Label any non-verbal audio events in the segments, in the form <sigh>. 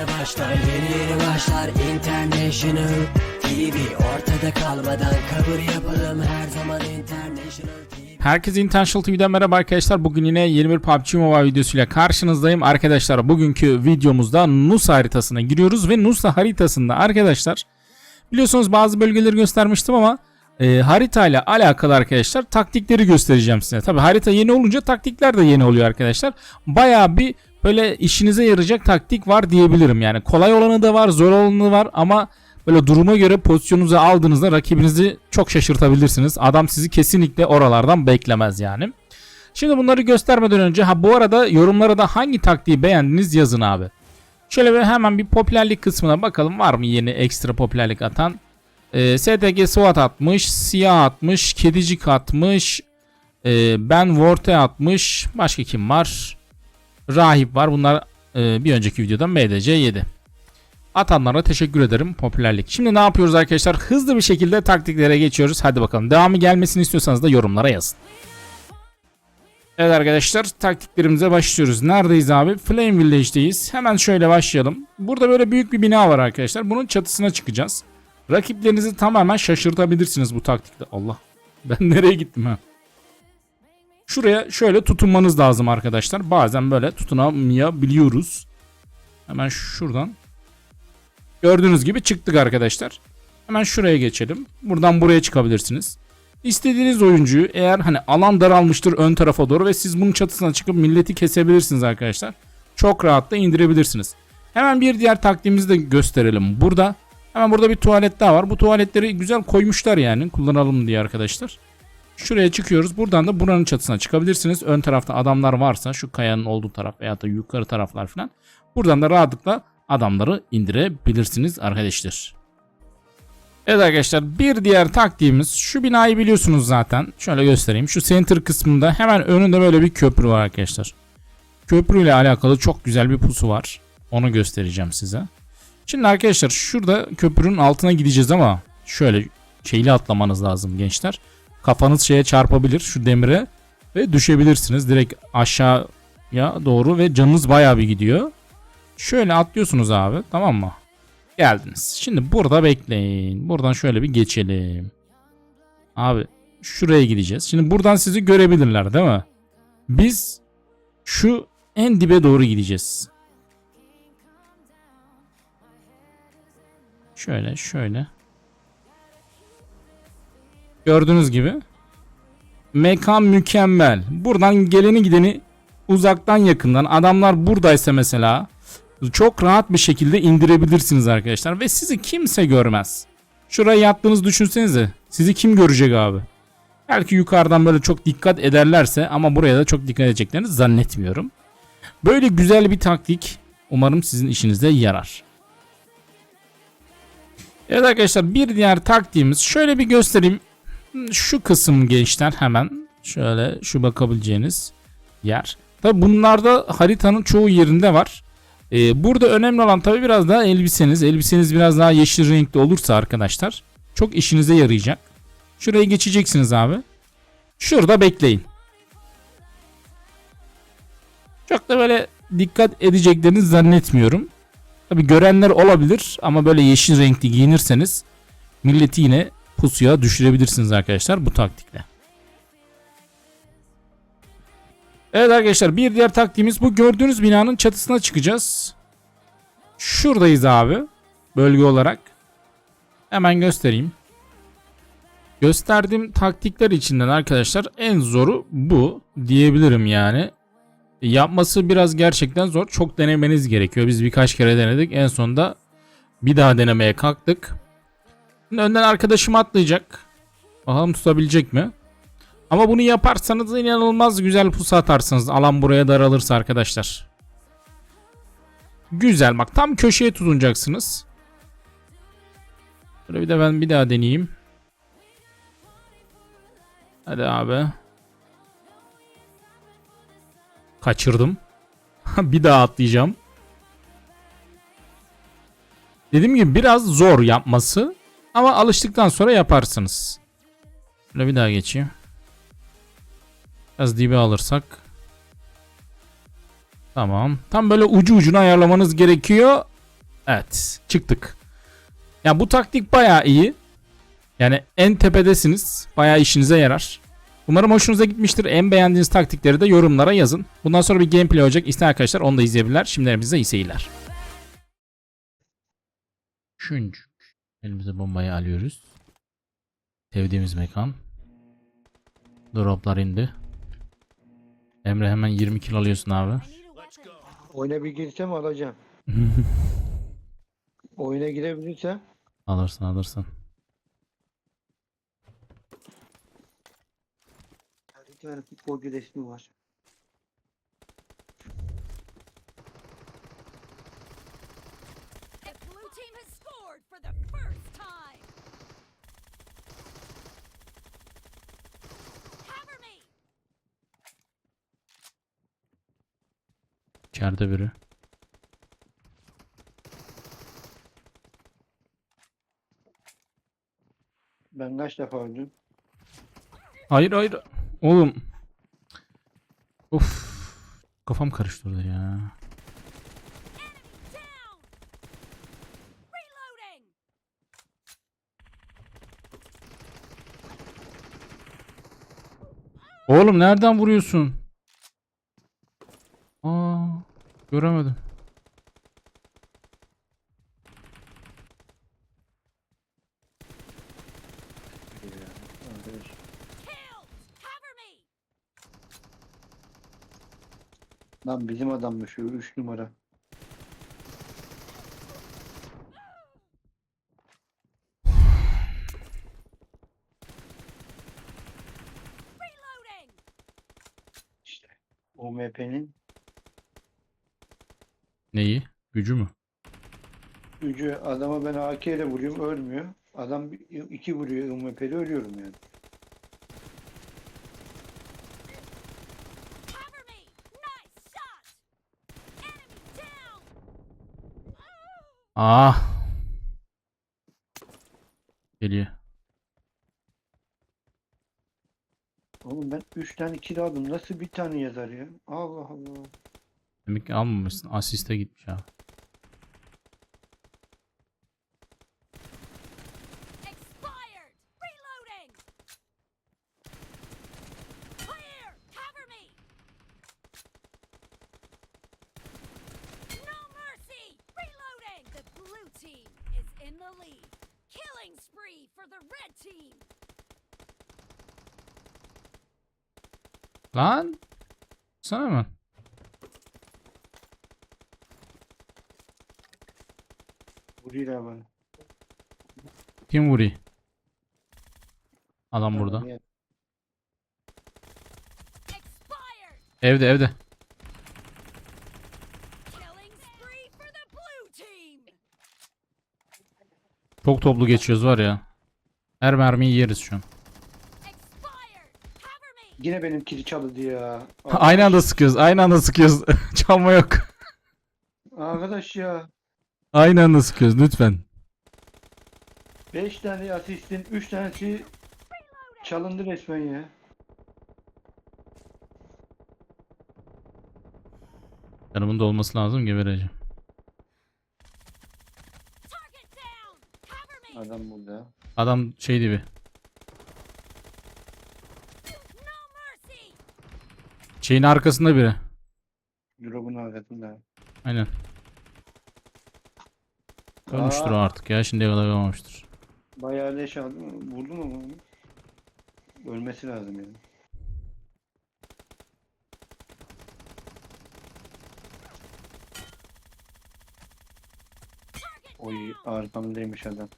yeni başlar Yeni yeni başlar International TV Ortada kalmadan kabul yapalım Her zaman International TV Herkese Intentional TV'den merhaba arkadaşlar. Bugün yine yeni bir PUBG Mobile videosuyla karşınızdayım. Arkadaşlar bugünkü videomuzda Nusa haritasına giriyoruz ve Nusa haritasında arkadaşlar biliyorsunuz bazı bölgeleri göstermiştim ama e, haritayla alakalı arkadaşlar taktikleri göstereceğim size. Tabi harita yeni olunca taktikler de yeni oluyor arkadaşlar. Baya bir böyle işinize yarayacak taktik var diyebilirim. Yani kolay olanı da var, zor olanı var ama böyle duruma göre pozisyonunuzu aldığınızda rakibinizi çok şaşırtabilirsiniz. Adam sizi kesinlikle oralardan beklemez yani. Şimdi bunları göstermeden önce ha bu arada yorumlara da hangi taktiği beğendiniz yazın abi. Şöyle bir hemen bir popülerlik kısmına bakalım var mı yeni ekstra popülerlik atan. Ee, STG SWAT atmış, Siyah atmış, Kedicik atmış, ee, Ben Vorte atmış. Başka kim var? Rahip var. Bunlar e, bir önceki videodan MDC 7. Atanlara teşekkür ederim popülerlik. Şimdi ne yapıyoruz arkadaşlar? Hızlı bir şekilde taktiklere geçiyoruz. Hadi bakalım. Devamı gelmesini istiyorsanız da yorumlara yazın. Evet arkadaşlar taktiklerimize başlıyoruz. Neredeyiz abi? Flame Village'deyiz. Hemen şöyle başlayalım. Burada böyle büyük bir bina var arkadaşlar. Bunun çatısına çıkacağız. Rakiplerinizi tamamen şaşırtabilirsiniz bu taktikle. Allah. Ben <laughs> nereye gittim ha? Şuraya şöyle tutunmanız lazım arkadaşlar. Bazen böyle tutunamayabiliyoruz. Hemen şuradan. Gördüğünüz gibi çıktık arkadaşlar. Hemen şuraya geçelim. Buradan buraya çıkabilirsiniz. İstediğiniz oyuncuyu eğer hani alan daralmıştır ön tarafa doğru ve siz bunun çatısına çıkıp milleti kesebilirsiniz arkadaşlar. Çok rahat da indirebilirsiniz. Hemen bir diğer taktiğimizi de gösterelim. Burada hemen burada bir tuvalet daha var. Bu tuvaletleri güzel koymuşlar yani kullanalım diye arkadaşlar. Şuraya çıkıyoruz. Buradan da buranın çatısına çıkabilirsiniz. Ön tarafta adamlar varsa şu kayanın olduğu taraf veya da yukarı taraflar falan. Buradan da rahatlıkla adamları indirebilirsiniz arkadaşlar. Evet arkadaşlar bir diğer taktiğimiz şu binayı biliyorsunuz zaten. Şöyle göstereyim. Şu center kısmında hemen önünde böyle bir köprü var arkadaşlar. Köprü ile alakalı çok güzel bir pusu var. Onu göstereceğim size. Şimdi arkadaşlar şurada köprünün altına gideceğiz ama şöyle şeyli atlamanız lazım gençler. Kafanız şeye çarpabilir şu demire ve düşebilirsiniz direkt aşağıya doğru ve canınız bayağı bir gidiyor. Şöyle atlıyorsunuz abi tamam mı? Geldiniz. Şimdi burada bekleyin. Buradan şöyle bir geçelim. Abi şuraya gideceğiz. Şimdi buradan sizi görebilirler değil mi? Biz şu en dibe doğru gideceğiz. Şöyle şöyle. Gördüğünüz gibi. Mekan mükemmel. Buradan geleni gideni uzaktan yakından adamlar buradaysa mesela çok rahat bir şekilde indirebilirsiniz arkadaşlar ve sizi kimse görmez. Şuraya yattığınızı düşünsenize. Sizi kim görecek abi? Belki yukarıdan böyle çok dikkat ederlerse ama buraya da çok dikkat edeceklerini zannetmiyorum. Böyle güzel bir taktik umarım sizin işinize yarar. Evet arkadaşlar bir diğer taktiğimiz şöyle bir göstereyim. Şu kısım gençler hemen şöyle şu bakabileceğiniz yer. Tabi bunlarda haritanın çoğu yerinde var. Ee, burada önemli olan tabi biraz daha elbiseniz. Elbiseniz biraz daha yeşil renkli olursa arkadaşlar çok işinize yarayacak. Şuraya geçeceksiniz abi. Şurada bekleyin. Çok da böyle dikkat edeceklerini zannetmiyorum. Tabi görenler olabilir ama böyle yeşil renkli giyinirseniz milleti yine pusuya düşürebilirsiniz arkadaşlar bu taktikle. Evet arkadaşlar bir diğer taktiğimiz bu gördüğünüz binanın çatısına çıkacağız. Şuradayız abi bölge olarak. Hemen göstereyim. Gösterdiğim taktikler içinden arkadaşlar en zoru bu diyebilirim yani. Yapması biraz gerçekten zor. Çok denemeniz gerekiyor. Biz birkaç kere denedik. En sonunda bir daha denemeye kalktık. Önden arkadaşım atlayacak. Bakalım tutabilecek mi? Ama bunu yaparsanız inanılmaz güzel pusu atarsınız. Alan buraya daralırsa arkadaşlar. Güzel bak tam köşeye tutunacaksınız. Böyle bir de ben bir daha deneyeyim. Hadi abi. Kaçırdım. <laughs> bir daha atlayacağım. Dediğim gibi biraz zor yapması. Ama alıştıktan sonra yaparsınız. Böyle bir daha geçeyim. Biraz dibe alırsak. Tamam. Tam böyle ucu ucuna ayarlamanız gerekiyor. Evet çıktık. Ya bu taktik baya iyi. Yani en tepedesiniz. Baya işinize yarar. Umarım hoşunuza gitmiştir. En beğendiğiniz taktikleri de yorumlara yazın. Bundan sonra bir gameplay olacak. İsteyen arkadaşlar onu da izleyebilirler. Şimdiden bize iyi seyirler. Şuncuk. Elimize bombayı alıyoruz. Sevdiğimiz mekan. Droplar indi. Emre hemen 20 kilo alıyorsun abi. Oyuna bir girsem alacağım. <laughs> Oyuna girebilirsem alırsın alırsın. bir tane futbolcu resmi var. The blue team scored for the first time. Cover me. İçeride biri. Ben kaç defa öldüm? Hayır hayır. Oğlum. Of. Kafam karıştırdı ya. Oğlum nereden vuruyorsun? Aa, göremedim. Lan bizim adammış şu 3 numara. UMP'nin Neyi? Gücü mü? gücü adama ben AK ile vuruyorum ölmüyor. Adam iki vuruyor UMP'de ölüyorum yani. Ah. Geliyor. Oğlum ben 3 tane kill aldım. Nasıl bir tane yazar ya? Allah Allah. Demek ki almamışsın. Asiste gitmiş abi. Expired. Reloading. Clear. Cover me. No mercy. Reloading. The blue team is in the lead. Killing spree for the red team. Lan. Sana mı? Vuruyorlar bana. Kim vuruyor? Adam burada. Evde evde. Çok toplu geçiyoruz var ya. Her mermiyi yeriz şu an. Yine benim kili çaldı ya. <laughs> Aynı anda sıkıyoruz. Aynı anda sıkıyoruz. <laughs> Çalma yok. Arkadaş ya. Aynı anda sıkıyoruz lütfen. 5 tane asistin 3 tanesi çalındı resmen ya. Yanımın da olması lazım gebereceğim. Adam burada. Adam şey gibi. Şeyin arkasında biri. Drop'un arkasında. Aynen. Ölmüştür o artık ya. Şimdiye kadar olmamıştır. Bayağı leş aldım. Vurdum ama onu. Ölmesi lazım yani. Oy arkamdaymış adam.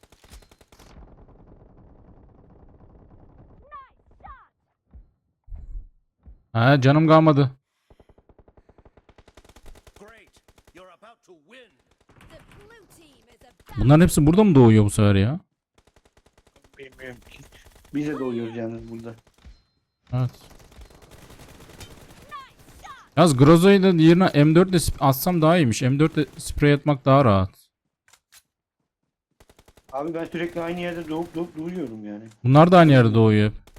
Ha canım kalmadı. Bunların hepsi burada mı doğuyor bu sefer ya? Bilmiyorum ki. Biz de doğuyoruz yalnız burada. Evet. Groza'yı da yerine M4 ile atsam daha iyiymiş. M4 ile sprey atmak daha rahat. Abi ben sürekli aynı yerde doğup doğup duyuyorum yani. Bunlar da aynı yerde doğuyor hep.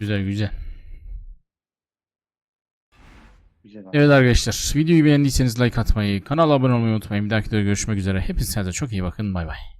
Güzel güzel. Bak. Evet arkadaşlar videoyu beğendiyseniz like atmayı, kanala abone olmayı unutmayın. Bir dahaki videoda görüşmek üzere. Hepinize çok iyi bakın. Bay bay.